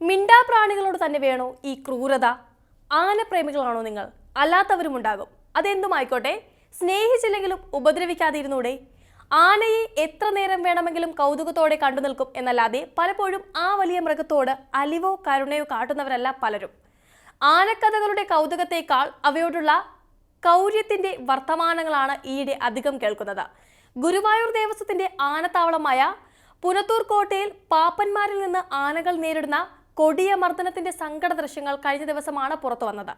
മിണ്ടാപ്രാണികളോട് തന്നെ വേണോ ഈ ക്രൂരത? ആന പ്രേമികളാണോ നിങ്ങൾ? അല്ലാത്തവരും ഉണ്ടാകും അതെന്തുമായിക്കോട്ടെ? സ്നേഹിച്ചില്ലെങ്കിലും ഉപദ്രവിക്കാതിരുന്നൂടെ? ആനയെ എത്ര നേരം വേണമെങ്കിലും കൗതുകത്തോടെ കണ്ടു നിൽക്കും എന്നല്ലാതെ പലപ്പോഴും ആ വലിയ മൃഗത്തോട് അലിവോ കരുണയോ കാട്ടുന്നവരല്ല പലരും. ആനക്കഥകളുടെ കൗതുകത്തേക്കാൾ അവയോടുള്ള കൗര്യത്തിന്റെ വർത്തമാനങ്ങളാണ് ഈയിടെ അധികം കേൾക്കുന്നത്. ഗുരുവായൂർ ദേവസ്വത്തിന്റെ ആനത്താവളമായ പുനത്തൂർ കോട്ടയിൽ പാപ്പന്മാരിൽ നിന്ന് ആനകൾ നേരിടുന്ന കൊടിയ മർദ്ദനത്തിന്റെ സങ്കട ദൃശ്യങ്ങൾ കഴിഞ്ഞ ദിവസമാണ് പുറത്തു വന്നത്.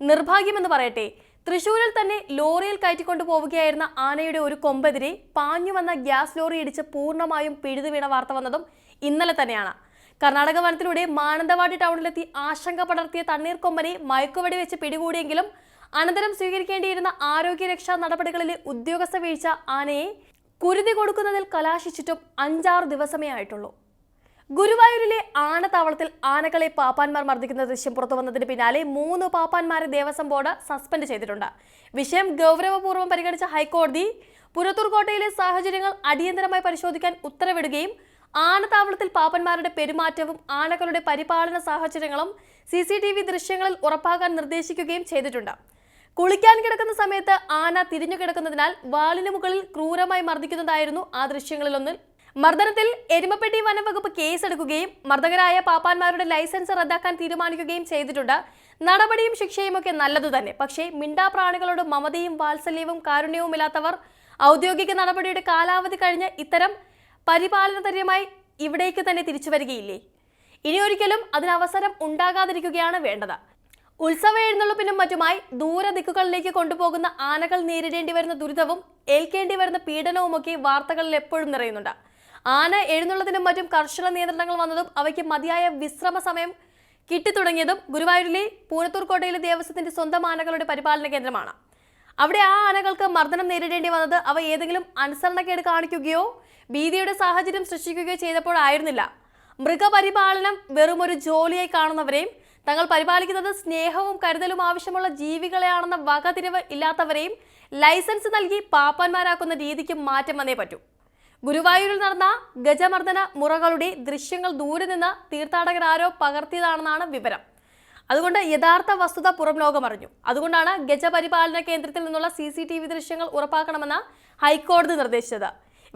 നിർഭാഗ്യമെന്ന് പറയട്ടെ തൃശൂരിൽ തന്നെ ലോറിയിൽ കയറ്റിക്കൊണ്ടു പോവുകയായിരുന്ന ആനയുടെ ഒരു കൊമ്പെതിരെ പാഞ്ഞു വന്ന ഗ്യാസ് ലോറി ഇടിച്ച് പൂർണമായും പിഴുതു വീണ വാർത്ത വന്നതും ഇന്നലെ തന്നെയാണ്. കർണാടക വനത്തിലൂടെ മാനന്തവാടി ടൗണിലെത്തി ആശങ്ക പടർത്തിയ തണ്ണീർ കൊമ്പനെ മയക്കുവടി വെച്ച് പിടികൂടിയെങ്കിലും അനന്തരം സ്വീകരിക്കേണ്ടിയിരുന്ന ആരോഗ്യരക്ഷാ നടപടികളിലെ ഉദ്യോഗസ്ഥ വീഴ്ച ആനയെ കുരുതി കൊടുക്കുന്നതിൽ കലാശിച്ചിട്ടും അഞ്ചാറ് ദിവസമേ ആയിട്ടുള്ളൂ. ഗുരുവായൂരിലെ ആനത്താവളത്തിൽ ആനകളെ പാപ്പാന്മാർ മർദ്ദിക്കുന്ന ദൃശ്യം പുറത്തു വന്നതിന് പിന്നാലെ മൂന്ന് പാപ്പാന്മാരെ ദേവസ്വം ബോർഡ് സസ്പെൻഡ് ചെയ്തിട്ടുണ്ട്. വിഷയം ഗൗരവപൂർവം പരിഗണിച്ച ഹൈക്കോടതി പുരത്തൂർ കോട്ടയിലെ സാഹചര്യങ്ങൾ അടിയന്തരമായി പരിശോധിക്കാൻ ഉത്തരവിടുകയും ആനത്താവളത്തിൽ പാപ്പന്മാരുടെ പെരുമാറ്റവും ആനകളുടെ പരിപാലന സാഹചര്യങ്ങളും സി സി ടി വി ദൃശ്യങ്ങളിൽ ഉറപ്പാക്കാൻ നിർദ്ദേശിക്കുകയും ചെയ്തിട്ടുണ്ട്. കുളിക്കാൻ കിടക്കുന്ന സമയത്ത് ആന തിരിഞ്ഞു കിടക്കുന്നതിനാൽ വാലിന് മുകളിൽ ക്രൂരമായി മർദ്ദിക്കുന്നതായിരുന്നു ആ ദൃശ്യങ്ങളിലൊന്നിൽ മർദ്ദനത്തിൽ എരുമപ്പെട്ടി വനംവകുപ്പ് കേസെടുക്കുകയും മർദ്ദകരായ പാപ്പാന്മാരുടെ ലൈസൻസ് റദ്ദാക്കാൻ തീരുമാനിക്കുകയും ചെയ്തിട്ടുണ്ട്. നടപടിയും ശിക്ഷയും ഒക്കെ നല്ലതു തന്നെ. പക്ഷേ മിണ്ടാപ്രാണികളോട് മമതയും വാത്സല്യവും കാരുണ്യവുമില്ലാത്തവർ ഔദ്യോഗിക നടപടിയുടെ കാലാവധി കഴിഞ്ഞ് ഇത്തരം പരിപാലനതര്യമായി ഇവിടേക്ക് തന്നെ തിരിച്ചു വരികയില്ലേ ഇനി ഒരിക്കലും അതിനവസരം ഉണ്ടാകാതിരിക്കുകയാണ് വേണ്ടത്. ഉത്സവ എഴുന്നള്ളിപ്പിനും മറ്റുമായി ദൂരദിക്കുകളിലേക്ക് കൊണ്ടുപോകുന്ന ആനകൾ നേരിടേണ്ടി വരുന്ന ദുരിതവും ഏൽക്കേണ്ടി വരുന്ന പീഡനവുമൊക്കെ വാർത്തകളിൽ എപ്പോഴും നിറയുന്നുണ്ട്. ആന എഴുന്നള്ളതിനും മറ്റും കർശന നിയന്ത്രണങ്ങൾ വന്നതും അവയ്ക്ക് മതിയായ വിശ്രമ സമയം കിട്ടിത്തുടങ്ങിയതും ഗുരുവായൂരിലെ പൂനത്തൂർ കോട്ടയിലെ ദേവസ്വത്തിന്റെ സ്വന്തം ആനകളുടെ പരിപാലന കേന്ദ്രമാണ്. അവിടെ ആ ആനകൾക്ക് മർദ്ദനം നേരിടേണ്ടി വന്നത് അവ ഏതെങ്കിലും അനുസരണക്കേട് കാണിക്കുകയോ ഭീതിയുടെ സാഹചര്യം സൃഷ്ടിക്കുകയോ ചെയ്തപ്പോഴായിരുന്നില്ല. മൃഗപരിപാലനം വെറും ഒരു ജോലിയായി കാണുന്നവരെയും തങ്ങൾ പരിപാലിക്കുന്നത് സ്നേഹവും കരുതലും ആവശ്യമുള്ള ജീവികളെയാണെന്ന വകതിരിവ് ഇല്ലാത്തവരെയും ലൈസൻസ് നൽകി പാപ്പന്മാരാക്കുന്ന രീതിക്ക് മാറ്റം വന്നേ പറ്റൂ. ഗുരുവായൂരിൽ നടന്ന ഗജമർദ്ദന മുറകളുടെ ദൃശ്യങ്ങൾ ദൂരെ നിന്ന് തീർത്ഥാടകർ ആരോ പകർത്തിയതാണെന്നാണ് വിവരം. അതുകൊണ്ട് യഥാർത്ഥ വസ്തുത പുറം ലോകമറിഞ്ഞു അതുകൊണ്ടാണ് ഗജപരിപാലന കേന്ദ്രത്തിൽ നിന്നുള്ള സി സി ടി വി ദൃശ്യങ്ങൾ ഉറപ്പാക്കണമെന്ന് ഹൈക്കോടതി നിർദ്ദേശിച്ചത്.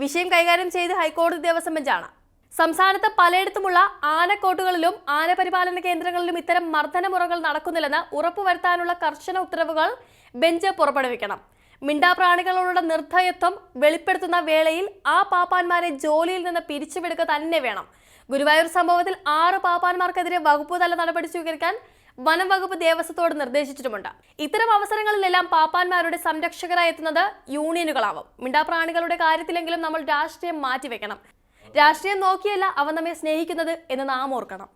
വിഷയം കൈകാര്യം ചെയ്ത് ഹൈക്കോടതി ദേവസ്വം ബെഞ്ചാണ്. സംസ്ഥാനത്ത് പലയിടത്തുമുള്ള ആനക്കോട്ടുകളിലും ആനപരിപാലന കേന്ദ്രങ്ങളിലും ഇത്തരം മർദ്ദനമുറകൾ നടക്കുന്നില്ലെന്ന് ഉറപ്പുവരുത്താനുള്ള കർശന ഉത്തരവുകൾ ബെഞ്ച് പുറപ്പെടുവിക്കണം. മിണ്ടാപ്രാണികളോടുള്ള നിർദ്ധയത്വം വെളിപ്പെടുത്തുന്ന വേളയിൽ ആ പാപ്പാന്മാരെ ജോലിയിൽ നിന്ന് പിരിച്ചുവിടുക തന്നെ വേണം. ഗുരുവായൂർ സംഭവത്തിൽ ആറ് പാപ്പാന്മാർക്കെതിരെ വകുപ്പ് തല നടപടി സ്വീകരിക്കാൻ വനം വകുപ്പ് ദേവസ്വത്തോട് നിർദ്ദേശിച്ചിട്ടുമുണ്ട്. ഇത്തരം അവസരങ്ങളിലെല്ലാം പാപ്പാന്മാരുടെ സംരക്ഷകരായി എത്തുന്നത് യൂണിയനുകളാവും. മിണ്ടാപ്രാണികളുടെ കാര്യത്തിലെങ്കിലും നമ്മൾ രാഷ്ട്രീയം മാറ്റിവെക്കണം. രാഷ്ട്രീയം നോക്കിയല്ല അവ നമ്മെ സ്നേഹിക്കുന്നത് എന്ന് നാം ഓർക്കണം.